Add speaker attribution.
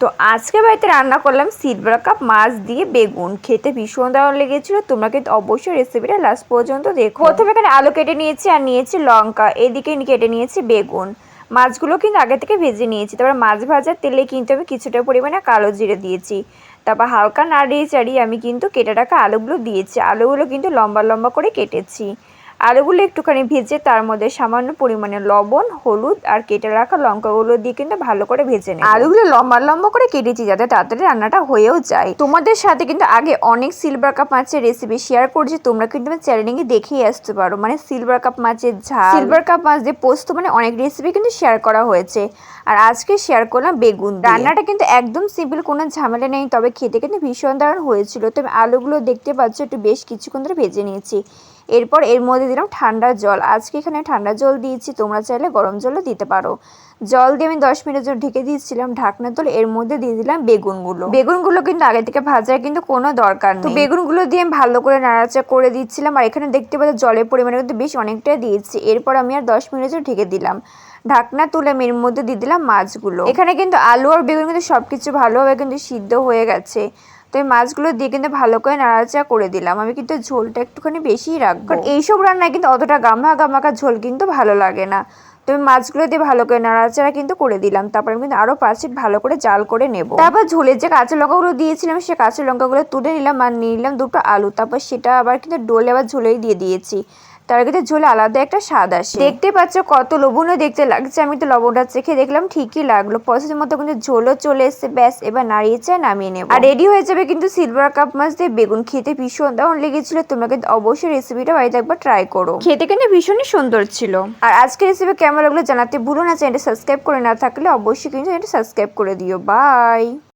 Speaker 1: তো আজকে বাড়িতে রান্না করলাম সিলভার কাপ, মাছ দিয়ে বেগুন। খেতে ভীষণ দারুণ লেগেছিল। তোমরা কিন্তু অবশ্যই রেসিপিটা লাস্ট পর্যন্ত দেখো। প্রথমে এখানে আলু কেটে নিয়েছি আর নিয়েছি লঙ্কা। এদিকে কেটে নিয়েছি বেগুন। মাছগুলো কিন্তু আগে থেকে ভেজে নিয়েছি। তারপর মাছ ভাজার তেলে কিন্তু আমি কিছুটা পরিমাণে কালো জিরে দিয়েছি। তারপর হালকা নাড়িয়ে চাড়িয়ে আমি কিন্তু কেটে রাখা আলুগুলো দিয়েছি। আলুগুলো কিন্তু লম্বা লম্বা করে কেটেছি। আলুগুলো একটুখানি ভেজে তার মধ্যে সামান্য পরিমাণে লবণ হলুদ আর কেটে রাখা লঙ্কাগুলো দিয়ে কিন্তু ভালো করে ভেজে নেব। আলুগুলো লম্বা লম্বা করে কেটেছি যাতে তাড়াতাড়ি রান্নাটা হয়েও যায়। তোমাদের সাথে কিন্তু আগে অনেক সিলভার কাপ মাছের রেসিপি শেয়ার করছি তোমরা কিন্তু চ্যানেলে গিয়ে দেখেই আসতে পারো। মানে সিলভার কাপ মাছের ঝাল সিলভার কাপ মাছ দিয়ে পোস্ত মানে অনেক রেসিপি কিন্তু শেয়ার করা হয়েছে। আর আজকে শেয়ার করলাম বেগুন রান্নাটা কিন্তু একদম সিম্পল কোনো ঝামেলা নেই তবে খেতে কিন্তু ভীষণ দারুণ হয়েছিল। তবে আলুগুলো দেখতে পাচ্ছ একটু বেশ কিছুক্ষণ ধরে ভেজে নিয়েছি। এরপর এর মধ্যে দিলাম ঠান্ডা জল। আজকে এখানে ঠান্ডা জল দিয়েছি তোমরা চাইলে গরম জলও দিতে পারো। জল দিয়ে আমি দশ মিনিটের জন্য ঢেকে দিয়েছিলাম ঢাকনা তুলে এর মধ্যে দিয়ে দিলাম বেগুনগুলো। বেগুনগুলো কিন্তু আগে থেকে ভাজার কিন্তু কোনো দরকার নেই। বেগুনগুলো দিয়ে আমি ভালো করে নাড়াচা করে দিচ্ছিলাম আর এখানে দেখতে পাচ্ছ জলের পরিমাণ কিন্তু বেশ অনেকটাই দিয়েছি। এরপর আমি আর দশ মিনিটের জন্য ঢেকে দিলাম। ঢাকনা তুলে আমি এর মধ্যে দিয়ে দিলাম মাছগুলো। এখানে কিন্তু আলু আর বেগুন কিন্তু সবকিছু ভালোভাবে কিন্তু সিদ্ধ হয়ে গেছে। তো এই মাছগুলো দিয়ে কিন্তু ভালো করে নাড়াচাড়া করে দিলাম। আমি কিন্তু ঝোলটা একটুখানি বেশিই রাখব। কারণ এইসব রান্নায় কিন্তু অতটা গামা গামাকা ঝোল কিন্তু ভালো লাগে না। তো আমি মাছগুলো দিয়ে ভালো করে নাড়াচাড়া কিন্তু করে দিলাম। তারপর আমি কিন্তু আরও পাঁচ মিনিট ভালো করে জাল করে নেব। তারপর ঝোলের যে কাঁচা লঙ্কাগুলো দিয়েছিলাম সে কাঁচা লঙ্কাগুলো তুলে নিলাম আর নিয়ে নিলাম দুটো আলু। তারপর সেটা আবার কিন্তু ডোলে আবার ঝোলেই দিয়ে দিয়েছি। কিন্তু ঝোলে আলাদা একটা স্বাদ আসে। দেখতে পাচ্ছ কত লবণও দেখতে লাগছে। আমি তো লবণটা চেখে দেখলাম, ঠিকই লাগল। পছন্দের মতো কিন্তু ঝোলও চলে এসছে, ব্যাস এবার নাড়িয়ে চায় নামিয়ে নেব। আর রেডি হয়ে যাবে কিন্তু সিলভার কাপ মাছ দিয়ে বেগুন খেতে। ভীষণ দারুণ লেগেছিল, তোমরা কিন্তু অবশ্যই রেসিপিটা বাড়িতে একবার ট্রাই করো। খেতে কিন্তু ভীষণই সুন্দর ছিল। আর আজকে রেসিপি কেমন লাগল জানাতে ভুলো না চ্যানেলটা সাবস্ক্রাইব করে না থাকলে অবশ্যই কিন্তু চ্যানেলটা সাবস্ক্রাইব করে দিও। বাই